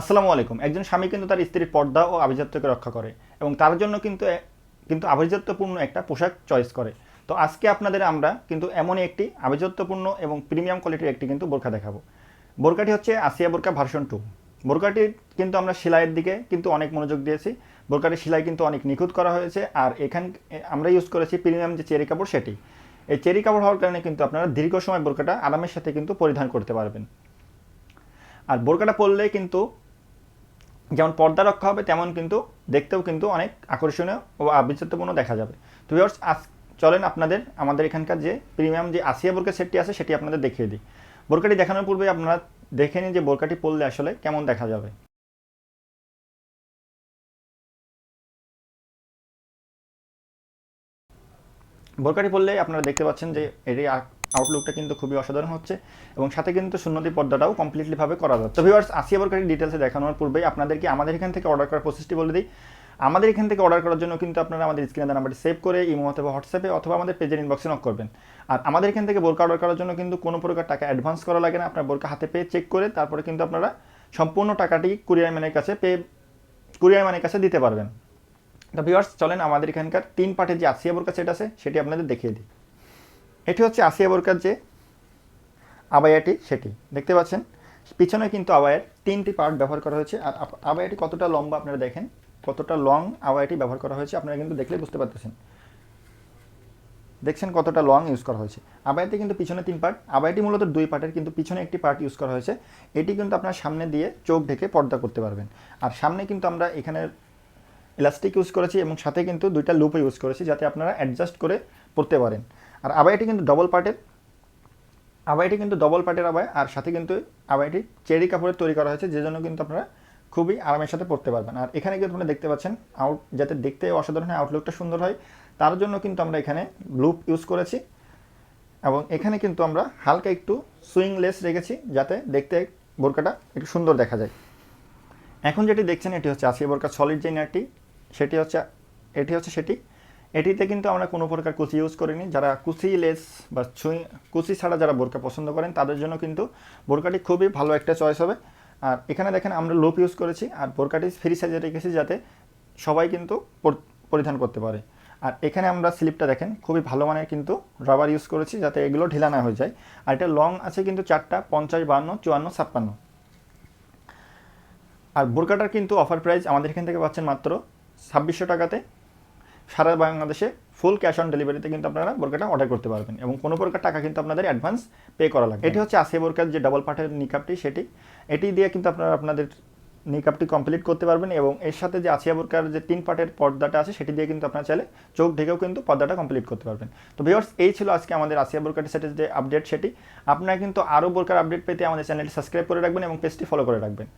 আসসালামু আলাইকুম। একজন স্বামী কিন্তু তার স্ত্রীর পর্দা ও আভিজাত্যকে রক্ষা করে এবং তার জন্য কিন্তু কিন্তু আভিজাত্যপূর্ণ একটা পোশাক চয়েস করে। তো আজকে আপনাদের আমরা কিন্তু এমনই একটি আভিজাত্যপূর্ণ এবং প্রিমিয়াম কোয়ালিটির একটি কিন্তু বোরকা দেখাবো। বোরকাটি হচ্ছে আসিয়া বোরকা ভার্সন টু বোরকাটির কিন্তু আমরা সেলাইয়ের দিকে কিন্তু অনেক মনোযোগ দিয়েছি। বোরকাটির সেলাই কিন্তু অনেক নিখুঁত করা হয়েছে আর এখান আমরা ইউজ করেছি প্রিমিয়াম যে চেরি কাপড় সেটি। এই চেরি কাপড় হওয়ার কারণে কিন্তু আপনারা দীর্ঘ সময় বোরকাটা আরামের সাথে কিন্তু পরিধান করতে পারবেন। আর বোরকাটা পরলে কিন্তু যেমন পর্দা রক্ষা হবে, তেমন কিন্তু দেখতেও কিন্তু অনেক আকর্ষণীয় ও আবিচিত্রপূর্ণ দেখা যাবে। তো ভিউয়ার্স আজ চলেন আপনাদের, আমাদের এখানকার যে প্রিমিয়াম যে আসিয়া বোরকা সেটটি আছে, সেটি আপনাদের দেখিয়ে দিই। বোরকাটি দেখানোর পূর্বে আপনারা দেখে নিন যে বোরকাটি পরলে আসলে কেমন দেখা যাবে। বোরকাটি পরলে আপনারা দেখতে পাচ্ছেন যে এর আউটলুকটা কিন্তু খুবই অসাধারণ হচ্ছে এবং সাথে কিন্তু শূন্যতি পর্দাটাও কমপ্লিটলি ভাবে করা যাচ্ছে। তো ভিউয়ার্স আসিয়া বোরকাটি ডিটেলসে দেখানোর পূর্বেই আপনাদেরকে আমাদের এখান থেকে অর্ডার করার প্রসেসটি বলে দিই। আমাদের এখান থেকে অর্ডার করার জন্য কিন্তু আপনারা আমাদের স্ক্রিনে নাম্বারটি সেভ করে ইমো অথবা হোয়াটসঅ্যাপে অথবা আমাদের পেজের ইনবক্সে নক করবেন। আর আমাদের এখান থেকে বোরকা অর্ডার করার জন্য কিন্তু কোনো প্রকার টাকা অ্যাডভান্স করা লাগে না। আপনার বোরকা হাতে পেয়ে চেক করে তারপরে কিন্তু আপনারা সম্পূর্ণ টাকাটি কুরিয়ার ম্যানের কাছে পে কুরিয়ার ম্যানের কাছে দিতে পারবেন। তো ভিউয়ার্স চলেন আমাদের এখানকার তিন পার্টের যে আসিয়া বোরকা সেট আছে, সেটি আপনাদের দেখিয়ে দিই। এটি হচ্ছে আসিয়া বোরকার যে আবায়াটি সেটি। দেখতে পাচ্ছেন? পিছনে কিন্তু আবায়ের তিনটি পার্ট ব্যবহার করা হয়েছে। আর আবায়াটি কতটা লম্বা আপনারা দেখেন, কতটা লং আবায়াটি ব্যবহার করা হয়েছে আপনারা কিন্তু দেখলে বুঝতে পারতেছেন। দেখছেন কতটা লং ইউজ করা হয়েছে। আবায়াতে কিন্তু পিছনে তিন পার্ট আবায়াটি মূলত দুই পার্টের কিন্তু পিছনে একটি পার্ট ইউজ করা হয়েছে। এটি কিন্তু আপনার সামনে দিয়ে চোখ ঢেকে পর্দা করতে পারবেন। আর সামনে কিন্তু আমরা এখানে ইলাস্টিক ইউজ করেছি এবং সাথে কিন্তু দুইটা লুপ ইউজ করেছি যাতে আপনারা অ্যাডজাস্ট করে পড়তে পারেন। আর আবায়াটি কিন্তু ডবল পার্টের আবাইটি কিন্তু ডবল পার্টের আবায় আর সাথে কিন্তু আবাইটি চেরি কাপড়ের তৈরি করা হয়েছে যে জন্য কিন্তু আপনারা খুবই আরামের সাথে পড়তে পারবেন। আর এখানে কিন্তু আপনারা দেখতে পাচ্ছেন আউট যাতে দেখতে অসাধারণ হয় আউটলুকটা সুন্দর হয়, তার জন্য কিন্তু আমরা এখানে লুপ ইউজ করেছি। এবং এখানে কিন্তু আমরা হালকা একটু সুইংলেস রেখেছি, যাতে দেখতে বোরকাটা একটু সুন্দর দেখা যায়। এখন যেটি দেখছেন, এটি হচ্ছে আসিয়া বোরকা সলিড যে নেটটি সেটি হচ্ছে, এটি হচ্ছে সেটি এটিতে কিন্তু আমরা কোনো প্রকার কুচি ইউজ করিনি। যারা কুচি লেস বা ছুঁই কুচি ছাড়া যারা বোরকা পছন্দ করেন, তাদের জন্য কিন্তু বোরকাটি খুবই ভালো একটা চয়েস হবে। আর এখানে দেখেন আমরা লোপ ইউজ করেছি আর বোরকাটি ফ্রি সাইজে রেখেছি যাতে সবাই কিন্তু পরিধান করতে পারে। আর এখানে আমরা স্লিপটা দেখেন, খুবই ভালো মানের কিন্তু রাবার ইউজ করেছি যাতে এগুলো ঢিলা না হয়ে যায়। আর এটা লং আছে কিন্তু চারটা, পঞ্চাশ বান্ন চুয়ান্ন, ছাপ্পান্ন। আর বোরকাটার কিন্তু অফার প্রাইস আমাদের এখান থেকে পাচ্ছেন মাত্র ছাব্বিশশো টাকাতে। সারা বাংলাদেশে ফুল ক্যাশ অন ডেলিভারিতে কিন্তু আপনারা বোরকাটা অর্ডার করতে পারবেন এবং কোনো প্রকার টাকা কিন্তু আপনাদের অ্যাডভান্স পে করা লাগবে এটি হচ্ছে আসিয়া বোরকার যে ডাবল পার্টের নিকাপটি সেটি। এটি দিয়ে কিন্তু আপনারা আপনাদের নিকাপটি কমপ্লিট করতে পারবেন এবং এর সাথে যে আসিয়া বোরকার যে তিন পার্টের পর্দাটা আছে, সেটি দিয়ে কিন্তু আপনারা চাইলে চোখ ঢেকেও কিন্তু পর্দাটা কমপ্লিট করতে পারবেন। তো ভিউয়ার্স এই ছিল আজকে আমাদের আসিয়া বোরকাটি সেটের যে আপডেট সেটি। আপনারা কিন্তু আরও বোরকার আপডেট পেতে আমাদের চ্যানেলটি সাবস্ক্রাইব করে রাখবেন এবং পেজটি ফলো করে রাখবেন।